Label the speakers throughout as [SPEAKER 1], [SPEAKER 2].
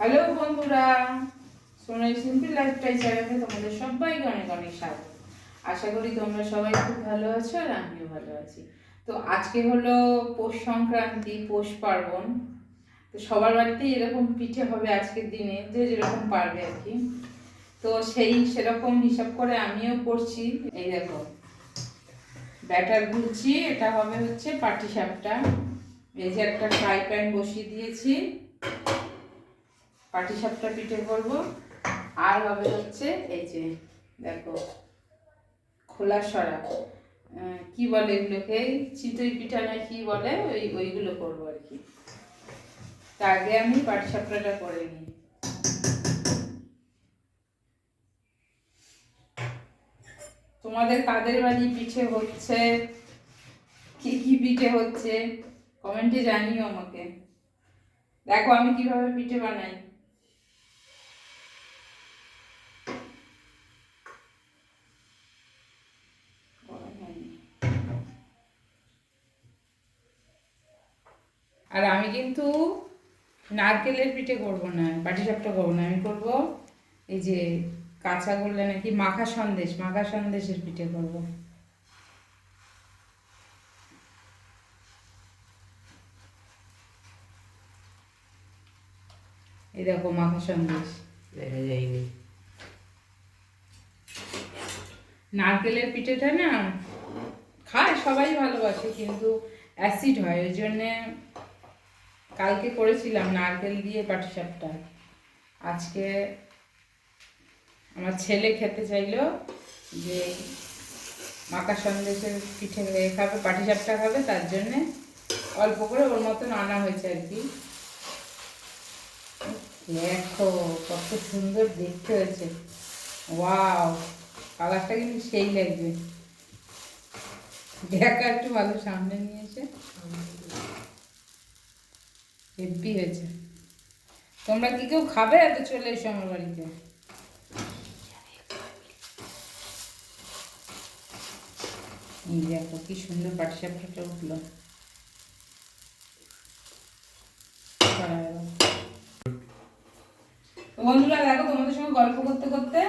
[SPEAKER 1] Hello বন্ধুরা Sonai simple lifestyle চ্যানেলে তোমাদের সবাইকে অনেক অনেক স্বাগত। আশা করি তোমরা সবাই খুব ভালো আছো আর আমিও ভালো আছি। তো আজকে হলো পৌষ সংক্রান্তি, পৌষ পার্বণ। তো সবার বাড়িতেই এরকম পিঠে হবে আজকের দিনে, যে যেরকম পারবে আর কি। তো সেই সেরকম হিসাব করে আমিও করছি। এই দেখো, ব্যাটার গুলছি, এটা হবে হচ্ছে পাটি সাপটা এই যে একটা ফ্রাই প্যান বসিয়ে দিয়েছি। পাটি সাপটা পিঠে করব। আর হবে হচ্ছে এই যে, দেখো, খোলা সরা। কি বলে এগুলোকে? চিতই পিঠা না কি বলে? ওই, ওইগুলো করব আর কি। তা আগে আমি পাটি সাপটাটা করে নিই। তোমাদের কাদের বাড়ি পিঠে হচ্ছে? কি কি পিঠে হচ্ছে? কমেন্টে জানিও আমাকে। দেখো আমি কীভাবে পিঠে বানাই। আর আমি কিন্তু নারকেলের পিঠে করব না পাটিসাপটা করব না আমি করব এই যে কাঁচা করলে নাকি মাখা সন্দেশ মাখা সন্দেশের পিঠে করব। এই দেখো মাখা সন্দেশ।
[SPEAKER 2] দেখা যায়নি।
[SPEAKER 1] নারকেলের পিঠেটা না খায় সবাই ভালোবাসে কিন্তু অ্যাসিড হয় ওই জন্যে কালকে করেছিলাম নারকেল দিয়ে পাটিসাপটা আজকে আমার ছেলে খেতে চাইলো যে মাকা সন্দেশের পিঠে এ খাবে পাটিসাপটা খাবে, তার জন্যে অল্প করে ওর মতন আনা হয়েছে আর কি। দেখো কত সুন্দর দেখতে হয়েছে। ওয়াও, কালারটা কিন্তু সেই লাগবে। দেখা একটু ভালো সামনে নিয়ে এসে। হেভি হয়েছে। তোমরা কি কেউ খাবে? এত চলে এসো আমার বাড়িতে। দেখো, কি সুন্দর পাটিসাপটা উঠল। বন্ধুরা, দেখো, তোমাদের সঙ্গে গল্প করতে করতে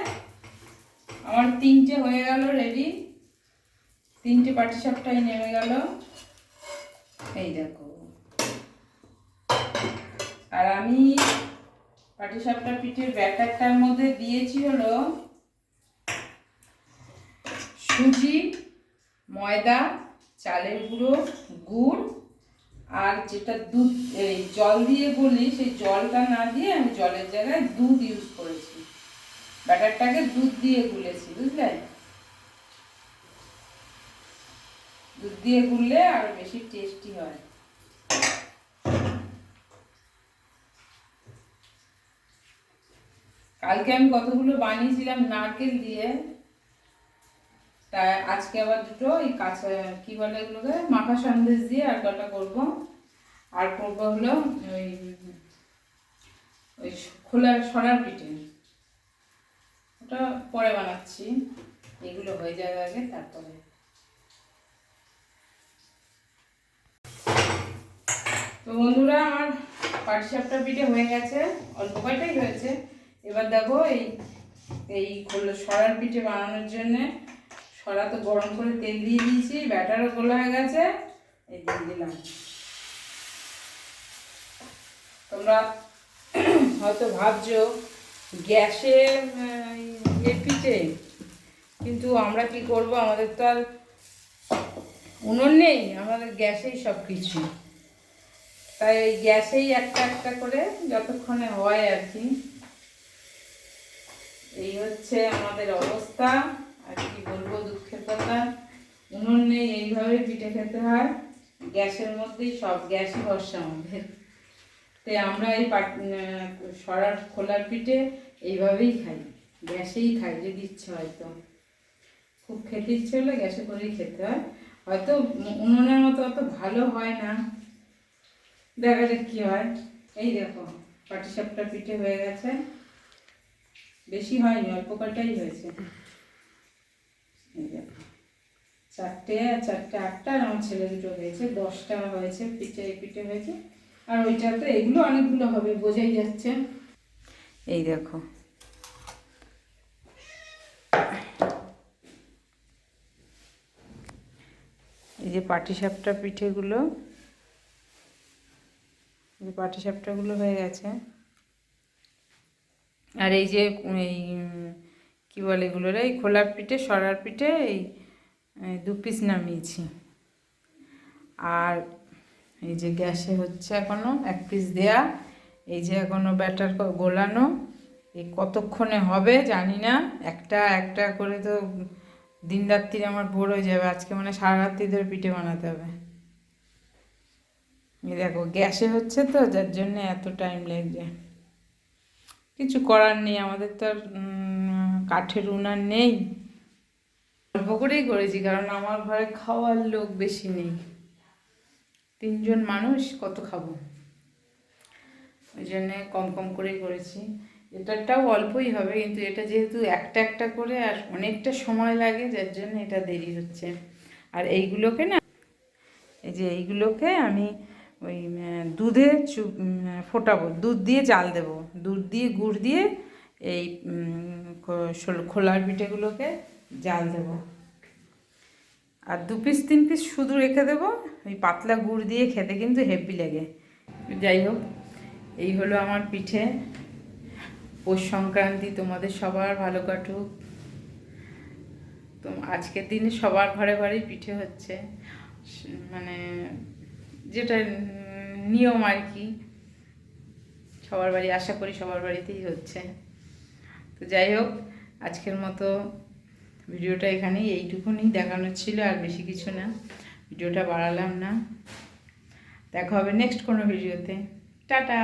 [SPEAKER 1] আমার তিনটে হয়ে গেল রেডি তিনটে পাটিসাপটাই নেমে গেল। এই দেখো আর আমি পাটিসাপটা পিঠের ব্যাটারটার মধ্যে দিয়েছি হলো সুজি, ময়দা, চালের গুঁড়ো, গুড়, আর যেটা দুধ, এই জল দিয়ে বলি, সেই জলটা না দিয়ে আমি জলের জায়গায় দুধ ইউজ করেছি। ব্যাটারটাকে দুধ দিয়ে গুলেছি, বুঝলে? দুধ দিয়ে গুললে আর বেশি টেস্টি হয়। কালকে আমি কতগুলো বানিয়েছিলাম নারকেল দিয়ে তা আজকে আবার দুটো এই কাঁচা, কি বলে এগুলোকে, মাখা সন্দেশ দিয়ে আর কটা করব। আর করব হলো ওই ওই খোলা সরার পিঠে। ওটা পরে বানাচ্ছি। এগুলো হয়ে যাবে আগে তারপরে। তো বন্ধুরা, আমার পাটিসাপটা পিঠে হয়ে গেছে। অল্প কয়টাই হয়েছে? এবার দেখো এই এই খোলা সরার পিঠে বানানোর জন্যে সরা তো গরম করে তেল দিয়ে দিয়েছি, ব্যাটারও গোলা হয়ে গেছে, এই দিয়ে দিলাম। তোমরা হয়তো ভাবছ, গ্যাসে ইয়ে পিঠে, কিন্তু আমরা কি করব? আমাদের তো আর উনুন নেই, আমাদের গ্যাসেই সব কিছু তাই ওই গ্যাসেই একটা একটা করে যতক্ষণে হয় আর কি। এই হচ্ছে আমাদের অবস্থা। আর কি বলব, দুঃখের কথা। উনুন নেই, এইভাবে পিঠে খেতে হয়। গ্যাসের মধ্যেই সব গ্যাসই ভরসা আমাদের। তাই আমরা এই পাট সরার খোলার পিঠে এইভাবেই খাই। গ্যাসেই খাই, যদি ইচ্ছে হয় তো। খুব খেতে ইচ্ছে হলে গ্যাসে করেই খেতে হয়। হয়তো উনুনের মতো অত ভালো হয় না। দেখা যাক কী হয়। এই দেখো, পাটিসাপটা পিঠে হয়ে গেছে। বেশি হয়নি, অল্প কটাই হয়েছে। চারটে চারটে, আটটা, আর আমার ছেলে দুটো হয়েছে, দশটা হয়েছে, পিঠে পিঠে হয়েছে। আর ওইটা তো এগুলো অনেকগুলো হবে, বোঝাই যাচ্ছে। এই দেখো। এই যে পাটিসাপটা পিঠেগুলো যে পাটিসাপটাগুলো হয়ে গেছে। আর এই যে এই, কী বলে এগুলোর, এই খোলার পিঠে, সরার পিঠে এই দু পিস নামিয়েছি। আর এই যে গ্যাসে হচ্ছে এখনও এক পিস দেয়া। এই যে এখনও ব্যাটার গোলানো। এই কতক্ষণে হবে জানি না। একটা একটা করে তো দিন রাত্রি আমার ভোর হয়ে যাবে। আজকে মানে সারা রাত্রি ধরে পিঠে বানাতে হবে। এই দেখো, গ্যাসে হচ্ছে তো, যার জন্য এত টাইম লাগছে কিছু করার নেই, আমাদের তো আর কাঠের উনার নেই। অল্প করেই করেছি, কারণ আমার ঘরে খাওয়ার লোক বেশি নেই। তিনজন মানুষ, কত খাব? ওই জন্যে কম কম করেই করেছি। এটাটাও অল্পই হবে, কিন্তু এটা যেহেতু একটা একটা করে, আর অনেকটা সময় লাগে, যার জন্য এটা দেরি হচ্ছে। আর এইগুলোকে না, এই যে এইগুলোকে আমি ওই দুধে চু ফোটাবো। দুধ দিয়ে জাল দেবো। দুধ দিয়ে গুড় দিয়ে এই খোলার পিঠেগুলোকে জাল দেবো। আর দু পিস, তিন পিস শুধু রেখে দেবো। ওই পাতলা গুড় দিয়ে খেতে কিন্তু হেভি লাগে। যাই হোক, এই হলো আমার পিঠে। পৌষ সংক্রান্তি তোমাদের সবার ভালো কাটুক। তো আজকের দিনে সবার ঘরে ঘরেই পিঠে হচ্ছে। মানে যেটা নিয়ম আর কি। সবার বাড়ি, আশা করি সবার বাড়িতেই হচ্ছে। তো যাই হোক, আজকের মতো ভিডিওটা এখানেই, এইটুকুনি দেখানোর ছিল আর বেশি কিছু না। ভিডিওটা বাড়ালাম না। দেখা হবে নেক্সট কোনো ভিডিওতে। টাটা!